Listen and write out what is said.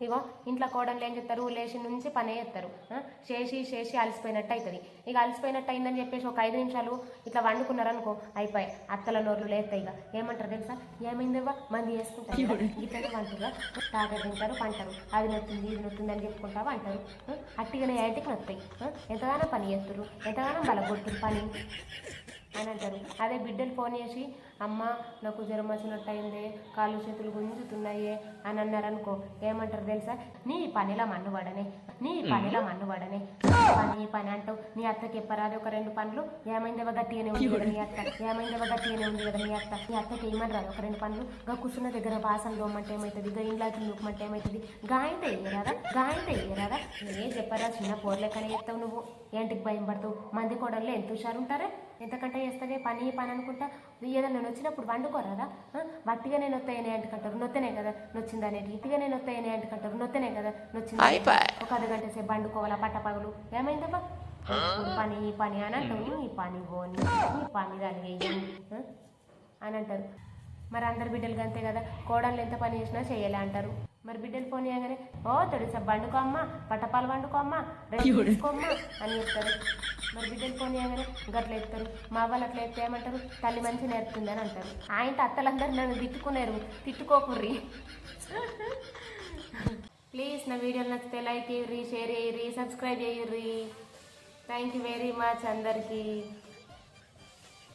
ఇగో ఇంట్లో కోడలు ఏం చెప్తారు? లేచి నుంచి పనే చేస్తారు? చేసి చేసి అలసిపోయినట్టు అవుతుంది ఇక అలసిపోయినట్టు అయిందని చెప్పేసి ఒక ఐదు నిమిషాలు ఇట్లా వండుకున్నారనుకో అయిపోయి అత్తల నోర్లు లేస్తాయి ఇక ఏమంటారు తెలుసా? ఏమైందివ్వా? మంది చేసుకుంటారు ఇట్లనే వంటుగా తాగ తింటారు పంటారు. అది నొత్తుంది ఇది నొత్తుంది అని చెప్పుకుంటా అంటారు. అట్టిగానే ఇంటికి నొత్తాయి? ఎంతగానో పని చేస్తారు ఎంతగానో బలగొట్టురు పని. అని అంటారు. అదే బిడ్డలు ఫోన్ చేసి అమ్మ నాకు జ్వరం వచ్చినట్టు అయింది కాళ్ళు చేతులు గుంజుతున్నాయే అని అన్నారు అనుకో ఏమంటారు తెలుసా? నీ పనిలా మన్ను పడనే నీ పనిలా మన్ను పడనే పని పని అంటావు నీ అత్తకి ఎప్పరాది ఒక రెండు పనులు ఏమైందేవో గట్టిగానే ఉంది కదా నీ అత్త. ఏమైందేవో గట్టిగానే ఉంది కదా నీ అత్త. నీ అత్తకి ఏమనరాదు. ఒక రెండు పనులు గా కూర్చున్న దగ్గర వాసన దోమంటే ఏమవుతుంది గా ఇంట్లోకి నూకమంటే ఏమవుతుంది గాయంతే ఇయ్యరాదా గాయంతే ఇయ్యరాదా ఏ చెప్పరా చిన్న పోర్లెక్కనే చెప్తావు నువ్వు. ఏంటికి భయం పడతావు? మంది కోడల్లో ఎంత హుషారు ఉంటారే ఎంతకంటే చేస్తావే పని పని అనుకుంటా. ఏదైనా నేను వచ్చినప్పుడు వండుకోరాదా? వట్టిగా నేను వస్తాయనే అంటుకుంటారు నొత్తనే కదా నొచ్చింది అనేది ఇటుగా నేను వస్తాయనే అంటుకుంటారు నొత్తనే కదా నొచ్చింది ఒక అర్ధ గంట సేపు వండుకోవాలా? పట్టపగలు. ఇప్పుడు పని ఈ పని అని అంటావు ఈ పని పోని ఈ పని దాని? అని అంటారు మరి అందరు బిడ్డలు అంతే కదా కోడళ్ళు ఎంత పని చేసినా చేయలే అంటారు మరి బిడ్డలు ఫోన్ చేయగానే ఓ తొడిసా వండుకో అమ్మా పట్టపాలు వండుకో అమ్మా రెస్ట్ తీసుకోమ్మా అని చెప్తారు మరి బిడ్డలు ఫోన్ చేయగానే గట్ల ఎత్తారు మా వాళ్ళు అట్లా ఎత్తే ఏమంటారు తల్లి మంచి నేర్పుతుంది అని అంటారు ఆయన అత్తలందరూ నన్ను తిట్టుకున్నారు తిట్టుకోకుర్రి ఇచ్చిన వీడియో వీడియోలు నచ్చితే లైక్ చేయర్రి షేర్ చేయర్రి సబ్స్క్రైబ్ చేయర్రి థ్యాంక్ యూ వెరీ మచ్ అందరికీ.